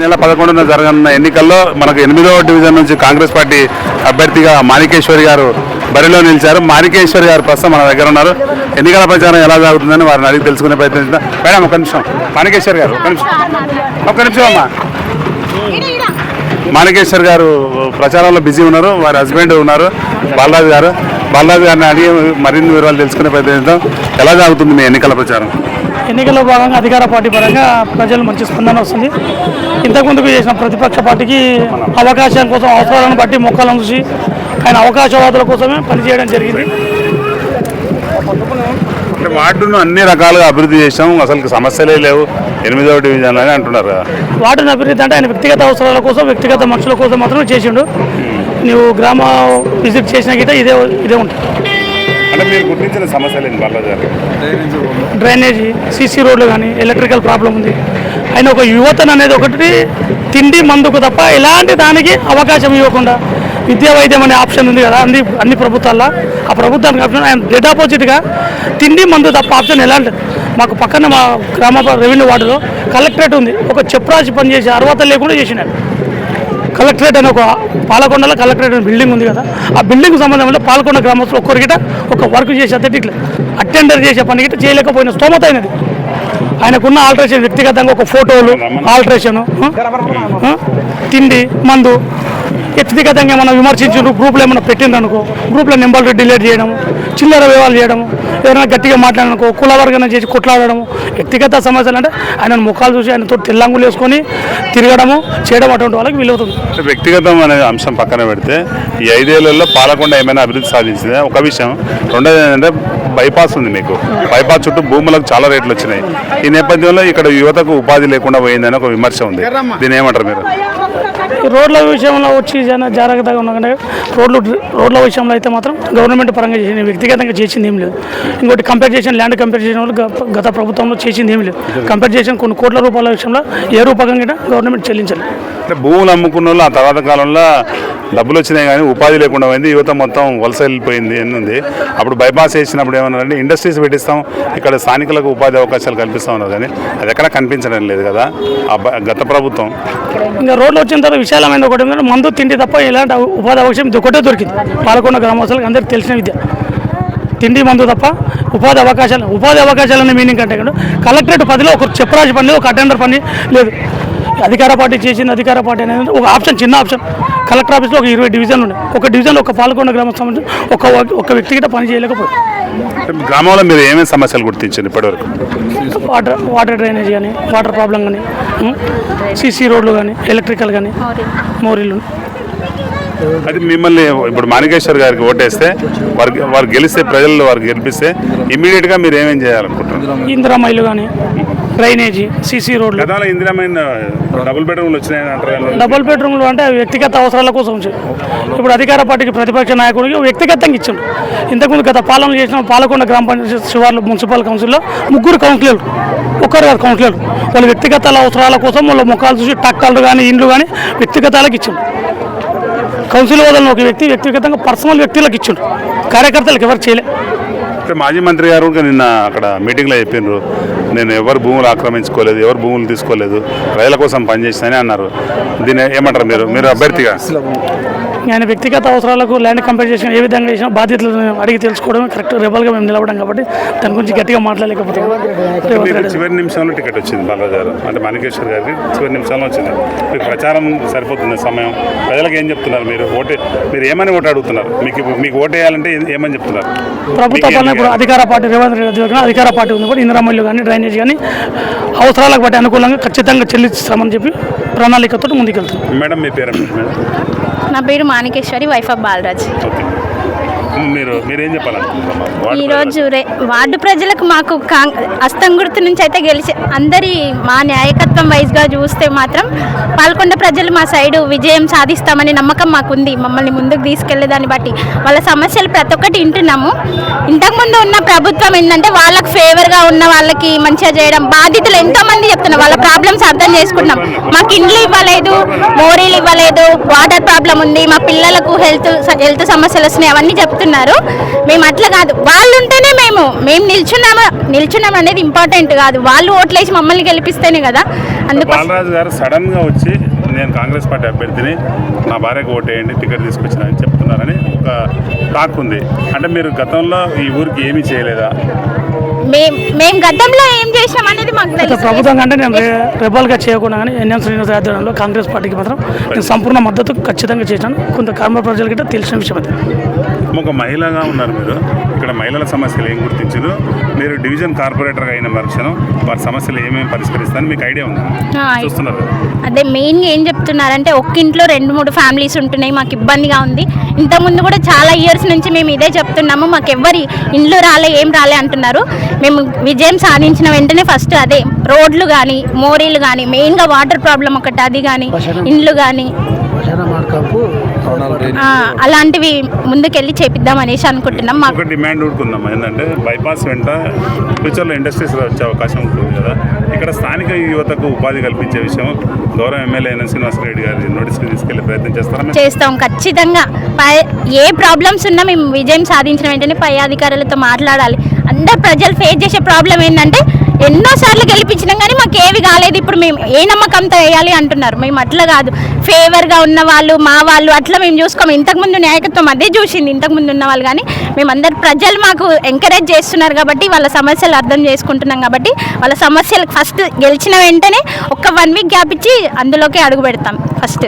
నెల పదకొండున జరగనున్న ఎన్నికల్లో మనకు ఎనిమిదవ డివిజన్ నుంచి కాంగ్రెస్ పార్టీ అభ్యర్థిగా మాణికేశ్వరి గారు బరిలో నిలిచారు. మాణికేశ్వరి గారు ప్రస్తుతం మన దగ్గర ఉన్నారు. ఎన్నికల ప్రచారం ఎలా జరుగుతుందని వారిని అడిగి తెలుసుకునే ప్రయత్నించాం మేడం ఒక నిమిషం. మాణికేశ్వరి గారు ఒక నిమిషం. ఒక నిమిషం అమ్మా. మాణికేశ్వర్ గారు ప్రచారంలో బిజీ ఉన్నారు. వారి హస్బెండ్ ఉన్నారు. బాలరాజు గారు. బాలరాజు గారిని అడిగి మరిన్ని వివరాలు తెలుసుకునే ప్రయత్నిస్తాం ఎలా జరుగుతుంది మీ ఎన్నికల ప్రచారం? ఎన్నికల్లో భాగంగా అధికార పార్టీ పరంగా ప్రజలు మంచి స్పందన వస్తుంది. ఇంతకుముందుకు చేసిన ప్రతిపక్ష పార్టీకి అవకాశం కోసం అవసరాలను బట్టి మొక్కలను చూసి ఆయన అవకాశవాదుల కోసమే పనిచేయడం జరిగింది. అంటే వార్డును అన్ని రకాలుగా అభివృద్ధి చేసాం అసలు సమస్యలే లేవు. ఎనిమిదవ డివిజన్ అని అంటున్నారు. వాటిని అభివృద్ధి అంటే ఆయన వ్యక్తిగత అవసరాల కోసం వ్యక్తిగత మనుషుల కోసం మాత్రమే చేసిండు. నువ్వు గ్రామ విజిట్ చేసిన గిట్ట ఇదే ఇదే ఉంటుంది. అంటే మీరు గుర్తించిన సమస్యలు ఏంటి? డ్రైనేజీ సీసీ రోడ్లు కానీ ఎలక్ట్రికల్ ప్రాబ్లం ఉంది. ఆయన ఒక యువతను అనేది ఒకటి తిండి మందుకు తప్ప ఎలాంటి దానికి అవకాశం ఇవ్వకుండా విద్యా వైద్యం అనే ఆప్షన్ ఉంది కదా అన్ని అన్ని ప్రభుత్వాల్లో. ఆ ప్రభుత్వానికి ఆప్షన్ ఆయన డెడ్ ఆపోజిట్గా తిండి మందు తప్ప ఆప్షన్ ఎలాంటి మాకు పక్కన మా గ్రామ రెవెన్యూ వార్డులో కలెక్టరేట్ ఉంది. ఒక చెప్రాసి పని చేసి అర్హత లేకుండా చేసినాడు కలెక్టరేట్ అని ఒక పాలకొండలో కలెక్టరేట్ అనే బిల్డింగ్ ఉంది కదా ఆ బిల్డింగ్ సంబంధంలో పాలకొండ గ్రామస్తులు ఒక్కరికిట ఒక వర్క్ చేసే అథెటిక్లు అటెండర్ చేసే పని గిట్ట చేయలేకపోయిన స్తోమత అయినది ఆయనకున్న ఆల్ట్రేషన్ వ్యక్తిగతంగా ఒక ఫోటోలు ఆల్ట్రేషన్ తిండి మందు వ్యక్తిగతంగా ఏమైనా విమర్శించు గ్రూప్లో ఏమైనా పెట్టిండ్రు అనుకో గ్రూప్లో నెంబర్లు డిలీట్ చేయడం చిల్లర వివాహాలు చేయడం ఏదైనా గట్టిగా మాట్లాడనుకో కులవర్గన చేసి కొట్లాడడం వ్యక్తిగత సమస్యలు అంటే ఆయన ముఖాలు చూసి ఆయనతో తెల్లంగులు వేసుకొని తిరగడము చేయడం అటువంటి వాళ్ళకి వీలవుతుంది. అంటే వ్యక్తిగతం అనే అంశం పక్కన పెడితే ఈ ఐదేళ్ళలో పాలకొండ ఏమైనా అభివృద్ధి సాధించింది? ఒక విషయం రెండోది ఏంటంటే బైపాస్ ఉంది మీకు. బైపాస్ చుట్టూ భూములకు చాలా రేట్లు వచ్చినాయి. ఈ నేపథ్యంలో ఇక్కడ యువతకు ఉపాధి లేకుండా పోయిందని ఒక విమర్శ ఉంది. దీని ఏమంటారు మీరు? రోడ్ల విషయంలో వచ్చి జన జాగ్రత్తగా ఉన్నాకంటే రోడ్లు రోడ్ల విషయంలో అయితే మాత్రం గవర్నమెంట్ పరంగా చేసింది వ్యక్తిగతంగా చేసింది ఏం లేదు. ఇంకోటి కంపేర్ చేసిన ల్యాండ్ కంపేర్ చేసిన వాళ్ళు గత ప్రభుత్వంలో చేసింది ఏం లేదు. కంపేర్ చేసిన కొన్ని కోట్ల రూపాయల విషయంలో ఏ రూపకంగా గవర్నమెంట్ చెల్లించాలి అంటే భూములు అమ్ముకున్న వాళ్ళు ఆ తర్వాత కాలంలో డబ్బులు వచ్చినాయి కానీ ఉపాధి లేకుండా పోయింది. యువత మొత్తం వలస వెళ్ళిపోయింది అని ఉంది. అప్పుడు బైపాస్ వేసినప్పుడు ఏమన్నారంటే ఇండస్ట్రీస్ పెట్టిస్తాం ఇక్కడ స్థానికులకు ఉపాధి అవకాశాలు కల్పిస్తాం అన్నారు. కానీ అది ఎక్కడ కనిపించడం లేదు కదా గత ప్రభుత్వం. ఇంకా రోడ్లు వచ్చిన తర్వాత విశాలమైన ఒకటి మందు తిండి తప్ప ఇలాంటి ఉపాధి అవకాశం ఇది ఒకటే దొరికింది. పాలకొండ గ్రామస్తులకు అందరికీ తెలిసిన విద్య. తిండి మందు తప్ప ఉపాధి అవకాశాలు ఉపాధి అవకాశాలు అనే మీనింగ్ అంటే కలెక్టరేట్ పదిలో ఒక చెప్పరాజు పని ఒక అటెండర్ పని లేదు. అధికార పార్టీ చేసిన అధికార పార్టీ అనేది ఒక ఆప్షన్ చిన్న ఆప్షన్. కలెక్టర్ ఆఫీస్లో ఒక ఇరవై డివిజన్లు ఉన్నాయి. ఒక డివిజన్లో ఒక పాలకొండ గ్రామ సంబంధించి ఒక ఒక వ్యక్తి గిట్ట పని చేయలేకపోయింది గ్రామంలో మీరు ఏమేమి సమస్యలు గుర్తించారు ఇప్పటివరకు? వాటర్ వాటర్ డ్రైనేజ్ కానీ వాటర్ ప్రాబ్లం కానీ సీసీ రోడ్లు కానీ ఎలక్ట్రికల్ కానీ మోరీలు. అది మిమ్మల్ని ఇప్పుడు మాణికేశ్వర్ గారికి ఓటేస్తే వారు వారు గెలిస్తే ప్రజలు వారు గెలిపిస్తే ఇమీడియట్గా మీరు ఏమేం చేయాలనుకుంటున్నారు? ఇందిరామైలు కానీ డ్రైనేజీ సీసీ రోడ్లు. డబుల్ బెడ్రూమ్లు. డబుల్ బెడ్రూమ్లు అంటే వ్యక్తిగత అవసరాల కోసం ఇప్పుడు అధికార పార్టీకి ప్రతిపక్ష నాయకుడికి వ్యక్తిగతంగా ఇచ్చిండు ఇంతకుముందు గత పాలన చేసిన పాలకొండ గ్రామ పంచాయతీ శివార్లు మున్సిపల్ కౌన్సిల్లో ముగ్గురు కౌన్సిలర్లు ఒక్కరు కాదు కౌన్సిలర్ వాళ్ళ వ్యక్తిగత అవసరాల కోసం వాళ్ళ ముఖాలు చూసి ట్రాక్టర్లు కానీ ఇండ్లు కానీ వ్యక్తిగతాలకు ఇచ్చిండు కౌన్సిల్ వదలని ఒక వ్యక్తి వ్యక్తిగతంగా పర్సనల్ వ్యక్తులకు ఇచ్చిండు కార్యకర్తలకు ఎవరు చేయలే. అంటే మాజీ మంత్రి గారు నిన్న అక్కడ మీటింగ్లో చెప్పిండ్రు నేను ఎవరు భూములు ఆక్రమించుకోలేదు ఎవరు భూములు తీసుకోలేదు ప్రజల కోసం పనిచేసినని అన్నారు. దీన్ని ఏమంటారు మీరు? మీరు అభ్యర్థిగా? ఆయన వ్యక్తిగత అవసరాలకు ల్యాండ్ కంపేర్ చేసిన ఏ విధంగా చేసినా బాధ్యతలు అడిగి తెలుసుకోవడమే కరెక్ట్. రెబల్గా మేము నిలవడం కాబట్టి దాని గురించి గట్టిగా మాట్లాడలేకపోతే చివరి నిమిషంలో టికెట్ వచ్చింది బాలరాజు గారు. అంటే మాణికేశ్వర్ గారికి చివరి నిమిషంలో వచ్చింది. మీకు ప్రచారం సరిపోతుంది సమయం. ప్రజలకు ఏం చెప్తున్నారు మీరు? ఓటే మీరు ఏమని ఓటు అడుగుతున్నారు? మీకు మీకు ఓటు వేయాలంటే ఏ- ఏమని చెప్తున్నారు? ప్రభుత్వ పాలన ఇప్పుడు అధికార పార్టీ రేవంత్ రెడ్డి అధికార పార్టీ ఉంది కూడా ఇందిరామల్లు కానీ డ్రైనేజ్ కానీ అవసరాలకు బట్టి అనుకూలంగా ఖచ్చితంగా చెల్లిస్తామని చెప్పి ప్రణాళికతో ముందుకెళ్తాం. మేడం మీ పేరు మేడం నా పేరు Manikeshwari wife of Balraj. Okay మీరు మీరేం చెప్పాలనుకుంటున్నారు ఈరోజు రే వార్డు ప్రజలకు మాకు అస్తం గుర్తు నుంచి అయితే గెలిచి అందరి మా నాయకత్వం వైజ్గా చూస్తే మాత్రం పాల్కొండ ప్రజలు మా సైడు విజయం సాధిస్తామని నమ్మకం మాకుంది. మమ్మల్ని ముందుకు తీసుకెళ్ళేదాన్ని బట్టి వాళ్ళ సమస్యలు ప్రతి ఒక్కటి వింటున్నాము. ఇంతకుముందు ఉన్న ప్రభుత్వం ఏంటంటే వాళ్ళకి ఫేవర్గా ఉన్న వాళ్ళకి మంచిగా చేయడం బాధితులు ఎంతోమంది చెప్తున్నారు. వాళ్ళ ప్రాబ్లమ్స్ అర్థం చేసుకుంటున్నాం మాకు ఇండ్లు ఇవ్వలేదు మోరీలు ఇవ్వలేదు వాటర్ ప్రాబ్లం ఉంది మా పిల్లలకు హెల్త్ హెల్త్ సమస్యలు వస్తున్నాయి అవన్నీ చెప్తున్నారు చెప్తున్నారు. మేము అట్లా కాదు. వాళ్ళు ఉంటేనే మేము. మేము నిల్చున్నాము నిల్చున్నాం అనేది ఇంపార్టెంట్ కాదు. వాళ్ళు ఓట్లేసి మమ్మల్ని గెలిపిస్తేనే కదా. అందుకు బాలరాజు గారు సడన్గా వచ్చి నేను కాంగ్రెస్ పార్టీ అభ్యర్థిని నా భార్యకు ఓటేయండి టికెట్ తీసుకొచ్చినారని చెప్తున్నారని ఒక టాక్ ఉంది. అంటే మీరు గతంలో ఈ ఊరికి ఏమీ చేయలేదా? మేము గతంలో ఏం చేసినాం అనేది మాకు తెలుసు. ప్రభుత్వం కంటే నేను రే- రెబల్గా చేయకుండా కానీ ఎన్ఎం శ్రీనివాస ఆధ్వర్యంలో కాంగ్రెస్ పార్టీకి మాత్రం నేను సంపూర్ణ మద్దతు ఖచ్చితంగా చేశాను. కొంత కర్మ ప్రజలకి తెలిసిన విషయం అది. ఒక మహిళగా ఉన్నారు మీరు. ఇక్కడ మహిళల సమస్యలు ఏం గుర్తించారు మీరు డివిజన్ కార్పొరేటర్గా అయిన మరుక్షణం వారి సమస్యలు ఏమేమి పరిష్కరిస్తారని మీకు ఐడియా ఉంది. చూస్తున్నారు. అదే మెయిన్గా ఏం చెప్తున్నారంటే ఒక్క ఇంట్లో రెండు మూడు ఫ్యామిలీస్ ఉంటున్నాయి మాకు ఇబ్బందిగా ఉంది. ఇంతకుముందు కూడా చాలా ఇయర్స్ నుంచి మేము ఇదే చెప్తున్నాము మాకు ఎవ్వరి ఇండ్లు రాలే ఏం రాలే అంటున్నారు. మేము విజయం సాధించిన వెంటనే ఫస్ట్ అదే రోడ్లు కానీ మోరీలు కానీ మెయిన్గా వాటర్ ప్రాబ్లం ఒకటి అది కానీ ఇండ్లు కానీ అలాంటివి ముందుకెళ్ళి చేపిద్దాం అనేసి అనుకుంటున్నాం. మాకు డిమాండ్ ఊరుకుందాం ఏంటంటే బైపాస్ వెంట ఫ్యూచర్లో ఇండస్ట్రీస్ వచ్చే అవకాశం ఉంటుంది కదా. ఇక్కడ స్థానిక యువతకు ఉపాధి కల్పించే విషయం గౌరవ ఎమ్మెల్యే ఎన్ శ్రీనివాసరెడ్డి గారి నోటీస్కి తీసుకెళ్ళే ప్రయత్నం చేస్తారా? చేస్తాం ఖచ్చితంగా. పై ఏ ప్రాబ్లమ్స్ ఉన్నా మేము విజయం సాధించిన వెంటనే పై అధికారులతో మాట్లాడాలి. అందరు ప్రజలు ఫేస్ చేసే ప్రాబ్లం ఏంటంటే ఎన్నోసార్లు గెలిపించినాం కానీ మాకు ఏవి కాలేదు. ఇప్పుడు మేము ఏ నమ్మకంతో వేయాలి అంటున్నారు. మేము అట్లా కాదు. ఫేవర్గా ఉన్న వాళ్ళు మా వాళ్ళు అట్లా మేము చూసుకోము. ఇంతకుముందు నాయకత్వం అదే చూసింది. ఇంతకుముందు ఉన్న వాళ్ళు కానీ మేమందరు ప్రజలు మాకు ఎంకరేజ్ చేస్తున్నారు కాబట్టి వాళ్ళ సమస్యలు అర్థం చేసుకుంటున్నాం కాబట్టి వాళ్ళ సమస్యలు ఫస్ట్ గెలిచిన వెంటనే ఒక వన్ వీక్ గ్యాప్ ఇచ్చి అందులోకి అడుగు పెడతాం. ఫస్ట్.